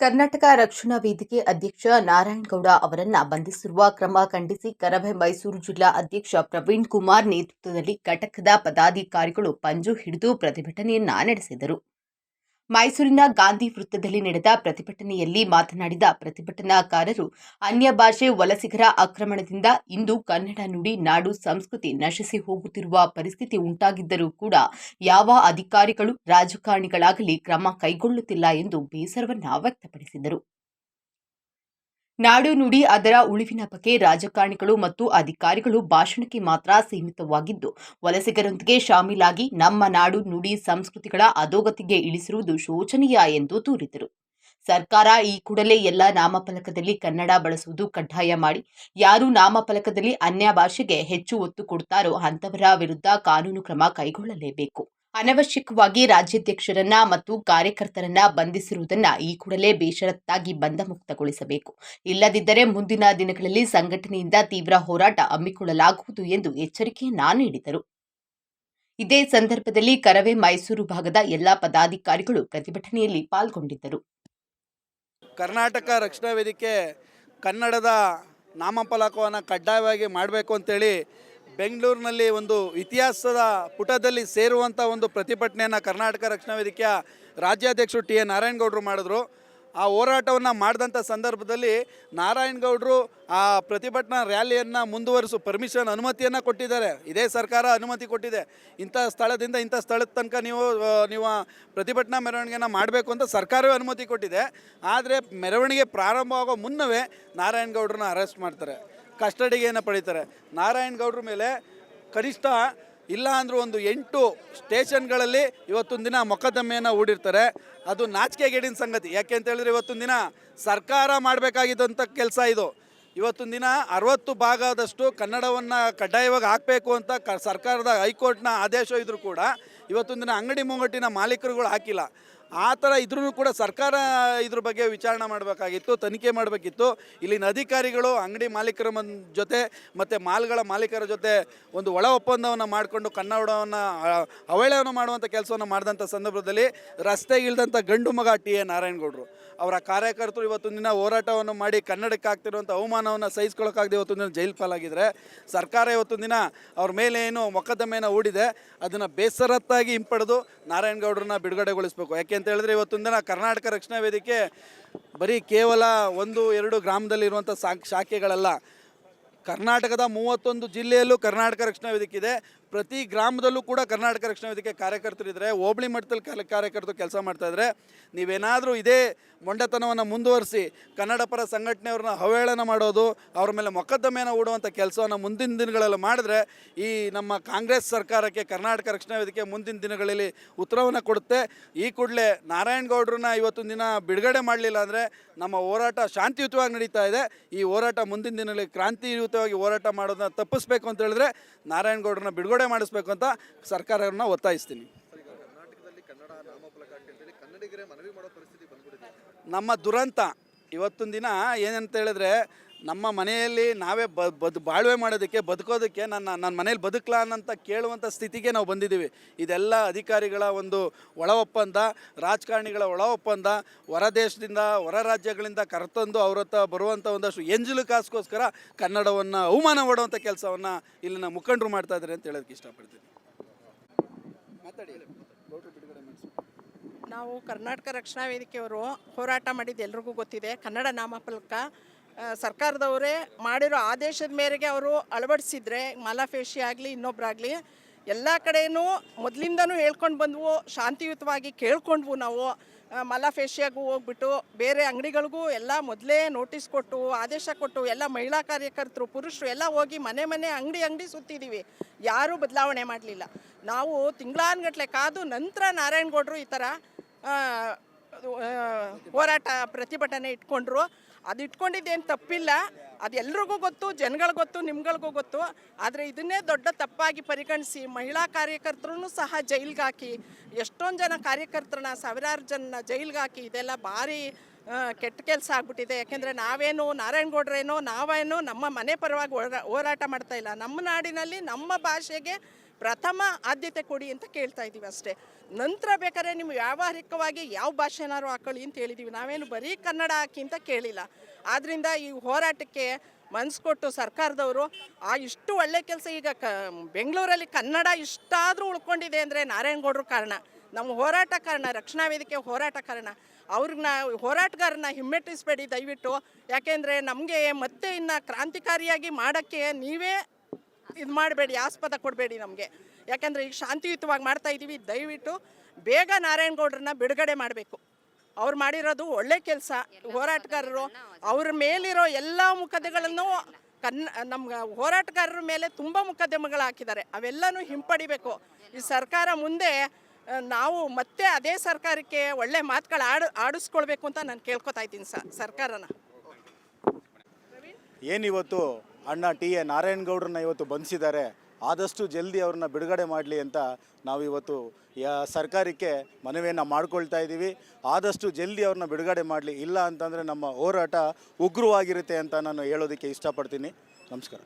ಕರ್ನಾಟಕ ರಕ್ಷಣಾ ವೇದಿಕೆ ಅಧ್ಯಕ್ಷ ನಾರಾಯಣಗೌಡ ಅವರನ್ನ ಬಂಧಿಸಿರುವ ಕ್ರಮ ಖಂಡಿಸಿ ಕರಭೆ ಮೈಸೂರು ಜಿಲ್ಲಾ ಅಧ್ಯಕ್ಷ ಪ್ರವೀಣ್ ಕುಮಾರ್ ನೇತೃತ್ವದಲ್ಲಿ ಘಟಕದ ಪದಾಧಿಕಾರಿಗಳು ಪಂಜು ಹಿಡಿದು ಪ್ರತಿಭಟನೆಯನ್ನ ನಡೆಸಿದರು. ಮೈಸೂರಿನ ಗಾಂಧಿ ವೃತ್ತದಲ್ಲಿ ನಡೆದ ಪ್ರತಿಭಟನೆಯಲ್ಲಿ ಮಾತನಾಡಿದ ಪ್ರತಿಭಟನಾಕಾರರು, ಅನ್ಯ ಭಾಷೆ ವಲಸಿಗರ ಆಕ್ರಮಣದಿಂದ ಇಂದು ಕನ್ನಡ ನುಡಿ ನಾಡು ಸಂಸ್ಕೃತಿ ನಶಿಸಿ ಹೋಗುತ್ತಿರುವ ಪರಿಸ್ಥಿತಿ ಉಂಟಾಗಿದ್ದರೂ ಕೂಡ ಯಾವ ಅಧಿಕಾರಿಗಳು ರಾಜಕಾರಣಿಗಳಾಗಲಿ ಕ್ರಮ ಕೈಗೊಳ್ಳುತ್ತಿಲ್ಲ ಎಂದು ಬೇಸರವನ್ನ ವ್ಯಕ್ತಪಡಿಸಿದರು. ನಾಡು ನುಡಿ ಅದರ ಉಳಿವಿನ ಬಗ್ಗೆ ರಾಜಕಾರಣಿಗಳು ಮತ್ತು ಅಧಿಕಾರಿಗಳು ಭಾಷಣಕ್ಕೆ ಮಾತ್ರ ಸೀಮಿತವಾಗಿದ್ದು, ವಲಸಿಗರೊಂದಿಗೆ ಶಾಮೀಲಾಗಿ ನಮ್ಮ ನಾಡು ನುಡಿ ಸಂಸ್ಕೃತಿಗಳ ಅಧೋಗತಿಗೆ ಇಳಿಸಿರುವುದು ಶೋಚನೀಯ ಎಂದು ದೂರಿದರು. ಸರ್ಕಾರ ಈ ಕೂಡಲೇ ಎಲ್ಲ ನಾಮಫಲಕದಲ್ಲಿ ಕನ್ನಡ ಬಳಸುವುದು ಕಡ್ಡಾಯ ಮಾಡಿ, ಯಾರು ನಾಮಫಲಕದಲ್ಲಿ ಅನ್ಯ ಭಾಷೆಗೆ ಹೆಚ್ಚು ಒತ್ತು ಕೊಡ್ತಾರೋ ಅಂತವರ ವಿರುದ್ಧ ಕಾನೂನು ಕ್ರಮ ಕೈಗೊಳ್ಳಲೇಬೇಕು. ಅನವಶ್ಯಕವಾಗಿ ರಾಜ್ಯಾಧ್ಯಕ್ಷರನ್ನ ಮತ್ತು ಕಾರ್ಯಕರ್ತರನ್ನ ಬಂಧಿಸಿರುವುದನ್ನ ಈ ಕೂಡಲೇ ಬೇಷರತ್ತಾಗಿ ಬಂಧ ಮುಕ್ತಗೊಳಿಸಬೇಕು ಇಲ್ಲದಿದ್ದರೆ ಮುಂದಿನ ದಿನಗಳಲ್ಲಿ ಸಂಘಟನೆಯಿಂದ ತೀವ್ರ ಹೋರಾಟ ಹಮ್ಮಿಕೊಳ್ಳಲಾಗುವುದು ಎಂದು ಎಚ್ಚರಿಕೆಯನ್ನ ನೀಡಿದರು. ಇದೇ ಸಂದರ್ಭದಲ್ಲಿ ಕರವೇ ಮೈಸೂರು ಭಾಗದ ಎಲ್ಲಾ ಪದಾಧಿಕಾರಿಗಳು ಪ್ರತಿಭಟನೆಯಲ್ಲಿ ಪಾಲ್ಗೊಂಡಿದ್ದರು. ಕರ್ನಾಟಕ ರಕ್ಷಣಾ ವೇದಿಕೆ ಕನ್ನಡದ ನಾಮಫಲಕವನ್ನು ಕಡ್ಡಾಯವಾಗಿ ಮಾಡಬೇಕು ಅಂತೇಳಿ ಬೆಂಗಳೂರಿನಲ್ಲಿ ಒಂದು ಇತಿಹಾಸದ ಪುಟದಲ್ಲಿ ಸೇರುವಂಥ ಒಂದು ಪ್ರತಿಭಟನೆಯನ್ನು ಕರ್ನಾಟಕ ರಕ್ಷಣಾ ವೇದಿಕೆಯ ರಾಜ್ಯಾಧ್ಯಕ್ಷರು ಟಿ ಎ ನಾರಾಯಣಗೌಡರು ಮಾಡಿದ್ರು. ಆ ಹೋರಾಟವನ್ನು ಮಾಡಿದಂಥ ಸಂದರ್ಭದಲ್ಲಿ ನಾರಾಯಣಗೌಡರು ಆ ಪ್ರತಿಭಟನಾ ರ್ಯಾಲಿಯನ್ನು ಮುಂದುವರಿಸು ಪರ್ಮಿಷನ್ ಅನುಮತಿಯನ್ನು ಕೊಟ್ಟಿದ್ದಾರೆ. ಇದೇ ಸರ್ಕಾರ ಅನುಮತಿ ಕೊಟ್ಟಿದೆ. ಇಂಥ ಸ್ಥಳದಿಂದ ಇಂಥ ಸ್ಥಳದ ತನಕ ನೀವು ನೀವು ಪ್ರತಿಭಟನಾ ಮೆರವಣಿಗೆಯನ್ನು ಮಾಡಬೇಕು ಅಂತ ಸರ್ಕಾರವೇ ಅನುಮತಿ ಕೊಟ್ಟಿದೆ. ಆದರೆ ಮೆರವಣಿಗೆ ಪ್ರಾರಂಭವಾಗೋ ಮುನ್ನವೇ ನಾರಾಯಣಗೌಡ್ರನ್ನ ಅರೆಸ್ಟ್ ಮಾಡ್ತಾರೆ. ಕಸ್ಟಡಿಗೆಯನ್ನು ಪಡೀತಾರೆ ನಾರಾಯಣಗೌಡ್ರ ಮೇಲೆ ಕನಿಷ್ಠ ಇಲ್ಲ ಅಂದರೂ ಒಂದು ಎಂಟು ಸ್ಟೇಷನ್ಗಳಲ್ಲಿ ಇವತ್ತೊಂದು ದಿನ ಮೊಕದ್ದಮೆಯನ್ನು ಹೂಡಿರ್ತಾರೆ. ಅದು ನಾಚಿಕೆಗೇಡಿನ ಸಂಗತಿ. ಯಾಕೆ ಅಂತ ಹೇಳಿದ್ರೆ ಇವತ್ತೊಂದು ದಿನ ಸರ್ಕಾರ ಮಾಡಬೇಕಾಗಿದ್ದಂಥ ಕೆಲಸ ಇದು. ಇವತ್ತೊಂದು ದಿನ ಅರವತ್ತು ಭಾಗದಷ್ಟು ಕನ್ನಡವನ್ನು ಕಡ್ಡಾಯವಾಗಿ ಹಾಕಬೇಕು ಅಂತ ಕ ಸರ್ಕಾರದ ಹೈಕೋರ್ಟ್ನ ಆದೇಶ ಇದ್ರೂ ಕೂಡ ಇವತ್ತೊಂದು ದಿನ ಅಂಗಡಿ ಮುಂಗಟ್ಟಿನ ಮಾಲೀಕರುಗಳು ಹಾಕಿಲ್ಲ. ಆ ಥರ ಇದ್ರೂ ಕೂಡ ಸರ್ಕಾರ ಇದ್ರ ಬಗ್ಗೆ ವಿಚಾರಣೆ ಮಾಡಬೇಕಾಗಿತ್ತು, ತನಿಖೆ ಮಾಡಬೇಕಿತ್ತು. ಇಲ್ಲಿನ ಅಧಿಕಾರಿಗಳು, ಅಂಗಡಿ ಮಾಲೀಕರ ಜೊತೆ ಮತ್ತು ಮಾಲ್ಗಳ ಮಾಲೀಕರ ಜೊತೆ ಒಂದು ಒಳ ಒಪ್ಪಂದವನ್ನು ಮಾಡಿಕೊಂಡು ಕನ್ನಡವನ್ನು ಅವಹೇಳನ ಮಾಡುವಂಥ ಕೆಲಸವನ್ನು ಮಾಡಿದಂಥ ಸಂದರ್ಭದಲ್ಲಿ ರಸ್ತೆಗಿಳಿದಂಥ ಗಂಡು ಮಗ ಟಿ ಎ ನಾರಾಯಣಗೌಡರು. ಅವರ ಕಾರ್ಯಕರ್ತರು ಇವತ್ತು ದಿನ ಹೋರಾಟವನ್ನು ಮಾಡಿ ಕನ್ನಡಕ್ಕೆ ಆಗ್ತಿರುವಂಥ ಅವಮಾನವನ್ನು ಸಹಿಸ್ಕೊಳ್ಳೋಕ್ಕಾಗದೆ ಇವತ್ತು ದಿನ ಜೈಲು ಪಾಲಾಗಿದ್ದಾರೆ ಸರ್ಕಾರ ಇವತ್ತು ದಿನ ಅವ್ರ ಮೇಲೆ ಏನು ಮೊಕದ್ದಮೆಯನ್ನು ಹೂಡಿದೆ, ಅದನ್ನು ಬೇಸರತ್ತಾಗಿ ಹಿಂಪಡೆದು ನಾರಾಯಣಗೌಡರನ್ನ ಬಿಡುಗಡೆಗೊಳಿಸಬೇಕು. ಯಾಕೆ ಅಂತ ಹೇಳಿದ್ರೆ ಇವತ್ತು ದಿನ ಕರ್ನಾಟಕ ರಕ್ಷಣಾ ವೇದಿಕೆ ಬರೀ ಕೇವಲ ಒಂದು, ಎರಡು ಗ್ರಾಮದಲ್ಲಿರುವಂಥ ಸಾಕ್ ಶಾಖೆಗಳಲ್ಲ. ಕರ್ನಾಟಕದ ಮೂವತ್ತೊಂದು ಜಿಲ್ಲೆಯಲ್ಲೂ ಕರ್ನಾಟಕ ರಕ್ಷಣಾ ವೇದಿಕೆ ಇದೆ. ಪ್ರತಿ ಗ್ರಾಮದಲ್ಲೂ ಕೂಡ ಕರ್ನಾಟಕ ರಕ್ಷಣಾ ವೇದಿಕೆ ಕಾರ್ಯಕರ್ತರಿದ್ದಾರೆ ಹೋಬಳಿ ಮಟ್ಟದಲ್ಲಿ ಕಲ ಕಾರ್ಯಕರ್ತರು ಕೆಲಸ ಮಾಡ್ತಾಯಿದ್ರೆ ನೀವೇನಾದರೂ ಇದೇ ಮೊಂಡತನವನ್ನು ಮುಂದುವರಿಸಿ, ಕನ್ನಡ ಪರ ಸಂಘಟನೆಯವ್ರನ್ನ ಅವಹೇಳನ ಮಾಡೋದು, ಅವ್ರ ಮೇಲೆ ಮೊಕದ್ದಮೆಯನ್ನು ಹೂಡುವಂಥ ಕೆಲಸವನ್ನು ಮುಂದಿನ ದಿನಗಳಲ್ಲಿ ಮಾಡಿದ್ರೆ, ಈ ನಮ್ಮ ಕಾಂಗ್ರೆಸ್ ಸರ್ಕಾರಕ್ಕೆ, ಕರ್ನಾಟಕ ರಕ್ಷಣಾ ವೇದಿಕೆ ಮುಂದಿನ ದಿನಗಳಲ್ಲಿ ಉತ್ತರವನ್ನು ಕೊಡುತ್ತೆ. ಈ ಕೂಡಲೇ ನಾರಾಯಣಗೌಡ್ರನ್ನ ಇವತ್ತು ದಿನ ಬಿಡುಗಡೆ ಮಾಡಲಿಲ್ಲ ಅಂದರೆ, ನಮ್ಮ ಹೋರಾಟ ಶಾಂತಿಯುತವಾಗಿ ನಡೀತಾ ಇದೆ. ಈ ಹೋರಾಟ ಮುಂದಿನ ದಿನಗಳಲ್ಲಿ ಕ್ರಾಂತಿಯುತವಾಗಿ ಹೋರಾಟ ಮಾಡೋದನ್ನ ತಪ್ಪಿಸ್ಬೇಕು ಅಂತ ಹೇಳಿದ್ರೆ ನಾರಾಯಣಗೌಡ್ರನ್ನ ಬಿಡುಗಡೆ ಮಾಡಿಸ್ಬೇಕು ಅಂತ ಸರ್ಕಾರವನ್ನು ಒತ್ತಾಯಿಸ್ತೀನಿ. ನಮ್ಮ ದುರಂತ ಇವತ್ತಿನ ದಿನ ಏನಂತ ಹೇಳಿದ್ರೆ ನಮ್ಮ ಮನೆಯಲ್ಲಿ ನಾವೇ ಬ, ಬದು, ಬಾಳ್ವೆ ಮಾಡೋದಕ್ಕೆ, ಬದುಕೋದಕ್ಕೆ ನನ್ನ ನನ್ನ ಮನೇಲಿ ಬದುಕಲಾ ಅನ್ನಂತ ಕೇಳುವಂಥ ಸ್ಥಿತಿಗೆ ನಾವು ಬಂದಿದ್ದೀವಿ. ಇದೆಲ್ಲ ಅಧಿಕಾರಿಗಳ ಒಂದು ಒಳ ಒಪ್ಪಂದ ರಾಜಕಾರಣಿಗಳ ಒಳ ಒಪ್ಪಂದ ಹೊರ ದೇಶದಿಂದ, ಹೊರ ರಾಜ್ಯಗಳಿಂದ ಕರೆತಂದು ಅವ್ರ ಹತ್ರ ಬರುವಂಥ ಒಂದಷ್ಟು ಎಂಜಲು ಕಾಸ್ಗೋಸ್ಕರ ಕನ್ನಡವನ್ನು ಅವಮಾನ ಮಾಡುವಂಥ ಕೆಲಸವನ್ನು ಇಲ್ಲಿನ ಮುಖಂಡರು ಮಾಡ್ತಾ ಇದ್ದಾರೆ ಅಂತ ಹೇಳೋದಕ್ಕೆ ಇಷ್ಟಪಡ್ತೀನಿ. ಮಾತಾಡಿ. ನಾವು ಕರ್ನಾಟಕ ರಕ್ಷಣಾ ವೇದಿಕೆಯವರು ಹೋರಾಟ ಮಾಡಿದ್ದು ಎಲ್ರಿಗೂ ಗೊತ್ತಿದೆ. ಕನ್ನಡ ನಾಮಫಲಕ ಸರ್ಕಾರದವರೇ ಮಾಡಿರೋ ಆದೇಶದ ಮೇರೆಗೆ ಅವರು ಅಳವಡಿಸಿದ್ರೆ, ಮಾಲಾಫೇಶಿ ಆಗಲಿ ಇನ್ನೊಬ್ಬರಾಗಲಿ ಎಲ್ಲ ಕಡೆಯೂ ಮೊದಲಿಂದನೂ ಹೇಳ್ಕೊಂಡು ಬಂದ್ವು, ಶಾಂತಿಯುತವಾಗಿ ಕೇಳ್ಕೊಂಡ್ವು ನಾವು. ಮಲಾಫೇಶಿಯಾಗೂ ಹೋಗ್ಬಿಟ್ಟು ಬೇರೆ ಅಂಗಡಿಗಳಿಗೂ ಎಲ್ಲ ಮೊದಲೇ ನೋಟಿಸ್ ಕೊಟ್ಟು, ಆದೇಶ ಕೊಟ್ಟು, ಎಲ್ಲ ಮಹಿಳಾ ಕಾರ್ಯಕರ್ತರು, ಪುರುಷರು ಎಲ್ಲ ಹೋಗಿ ಮನೆ ಮನೆ ಅಂಗಡಿ ಅಂಗಡಿ ಸುತ್ತಿದ್ದೀವಿ ಯಾರೂ ಬದಲಾವಣೆ ಮಾಡಲಿಲ್ಲ. ನಾವು ತಿಂಗಳಾನ್ಗಟ್ಲೆ ಕಾದು ನಂತರ ನಾರಾಯಣಗೌಡರು ಈ ಥರ ಹೋರಾಟ ಪ್ರತಿಭಟನೆ ಇಟ್ಕೊಂಡ್ರು. ಅದು ಇಟ್ಕೊಂಡಿದ್ದೇನು ತಪ್ಪಿಲ್ಲ. ಅದು ಎಲ್ರಿಗೂ ಗೊತ್ತು ಜನಗಳಿಗೂ ಗೊತ್ತು, ನಿಮ್ಗಳಿಗೂ ಗೊತ್ತು. ಆದರೆ ಇದನ್ನೇ ದೊಡ್ಡ ತಪ್ಪಾಗಿ ಪರಿಗಣಿಸಿ ಮಹಿಳಾ ಕಾರ್ಯಕರ್ತರನ್ನು ಸಹ ಜೈಲ್ಗೆ ಹಾಕಿ ಎಷ್ಟೊಂದು ಜನ ಕಾರ್ಯಕರ್ತರನ್ನ, ಸಾವಿರಾರು ಜನ ಜೈಲ್ಗೆ ಹಾಕಿ ಇದೆಲ್ಲ ಭಾರಿ ಕೆಟ್ಟ ಕೆಲಸ ಆಗ್ಬಿಟ್ಟಿದೆ. ಯಾಕೆಂದರೆ ನಾವೇನು ನಾರಾಯಣಗೌಡ್ರೇನೋ ನಾವೇನೋ ನಮ್ಮ ಮನೆ ಪರವಾಗಿ ಹೋರಾ- ಹೋರಾಟ ಮಾಡ್ತಾ ಇಲ್ಲ. ನಮ್ಮ ನಾಡಿನಲ್ಲಿ ನಮ್ಮ ಭಾಷೆಗೆ ಪ್ರಥಮ ಆದ್ಯತೆ ಕೊಡಿ ಅಂತ ಕೇಳ್ತಾ ಇದ್ದೀವಿ ಅಷ್ಟೇ. ನಂತರ ಬೇಕಾದ್ರೆ ನಿಮ್ಗೆ ವ್ಯಾವಹಾರಿಕವಾಗಿ ಯಾವ ಭಾಷೆನಾರು ಹಾಕೊಳ್ಳಿ ಅಂತ ಹೇಳಿದ್ದೀವಿ ನಾವೇನು ಬರೀ ಕನ್ನಡ ಹಾಕಿ ಅಂತ ಕೇಳಿಲ್ಲ. ಆದ್ದರಿಂದ ಈ ಹೋರಾಟಕ್ಕೆ ಮನ್ಸು ಕೊಟ್ಟು ಸರ್ಕಾರದವರು ಆ ಇಷ್ಟು ಒಳ್ಳೆ ಕೆಲಸ ಈಗ ಕ, ಬೆಂಗಳೂರಲ್ಲಿ ಕನ್ನಡ ಇಷ್ಟಾದರೂ ಉಳ್ಕೊಂಡಿದೆ ಅಂದರೆ ನಾರಾಯಣಗೌಡರು ಕಾರಣ. ನಮ್ಮ ಹೋರಾಟ ಕಾರಣ, ರಕ್ಷಣಾ ವೇದಿಕೆ ಹೋರಾಟ ಕಾರಣ. ಅವ್ರನ್ನ ಹೋರಾಟಗಾರನ್ನ ಹಿಮ್ಮೆಟ್ಟಿಸಬೇಡಿ ದಯವಿಟ್ಟು. ಯಾಕೆಂದರೆ ನಮಗೆ ಮತ್ತೆ ಇನ್ನು ಕ್ರಾಂತಿಕಾರಿಯಾಗಿ ಮಾಡೋಕ್ಕೆ ನೀವೇ ಇದು ಮಾಡಬೇಡಿ ಆಸ್ಪದ ಕೊಡಬೇಡಿ ನಮಗೆ. ಯಾಕಂದರೆ ಈಗ ಶಾಂತಿಯುತವಾಗಿ ಮಾಡ್ತಾ ಇದ್ದೀವಿ ದಯವಿಟ್ಟು ಬೇಗ ನಾರಾಯಣಗೌಡ್ರನ್ನ ಬಿಡುಗಡೆ ಮಾಡಬೇಕು. ಅವ್ರು ಮಾಡಿರೋದು ಒಳ್ಳೆ ಕೆಲಸ. ಹೋರಾಟಗಾರರು ಅವ್ರ. ಮೇಲಿರೋ ಎಲ್ಲ ಮುಖದೆಗಳನ್ನು ಕನ್ನ ನಮ್ಮ ಹೋರಾಟಗಾರರ ಮೇಲೆ ತುಂಬ ಮುಖದ್ದಮಗಳು ಹಾಕಿದ್ದಾರೆ. ಅವೆಲ್ಲನೂ ಹಿಂಪಡಿಬೇಕು. ಈ ಸರ್ಕಾರ ಮುಂದೆ ನಾವು ಮತ್ತೆ ಅದೇ ಸರ್ಕಾರಕ್ಕೆ ಒಳ್ಳೆ ಮಾತುಗಳು ಆಡು ಆಡಿಸ್ಕೊಳ್ಬೇಕು ಅಂತ ನಾನು ಕೇಳ್ಕೊತಾ ಇದ್ದೀನಿ ಸರ್ ಸರ್ಕಾರನ. ಏನಿವತ್ತು ಅಣ್ಣ ಟಿ ಎ ನಾರಾಯಣಗೌಡ್ರನ್ನ ಇವತ್ತು ಬಂಧಿಸಿದ್ದಾರೆ. ಆದಷ್ಟು ಜಲ್ದಿ ಅವ್ರನ್ನ ಬಿಡುಗಡೆ ಮಾಡಲಿ ಅಂತ ನಾವಿವತ್ತು ಯಾ- ಸರ್ಕಾರಕ್ಕೆ ಮನವಿಯನ್ನು ಮಾಡ್ಕೊಳ್ತಾ ಇದ್ದೀವಿ ಆದಷ್ಟು ಜಲ್ದಿ ಅವ್ರನ್ನ ಬಿಡುಗಡೆ ಮಾಡಲಿ. ಇಲ್ಲ ಅಂತಂದರೆ ನಮ್ಮ ಹೋರಾಟ ಉಗ್ರವಾಗಿರುತ್ತೆ ಅಂತ ನಾನು ಹೇಳೋದಕ್ಕೆ ಇಷ್ಟಪಡ್ತೀನಿ. ನಮಸ್ಕಾರ.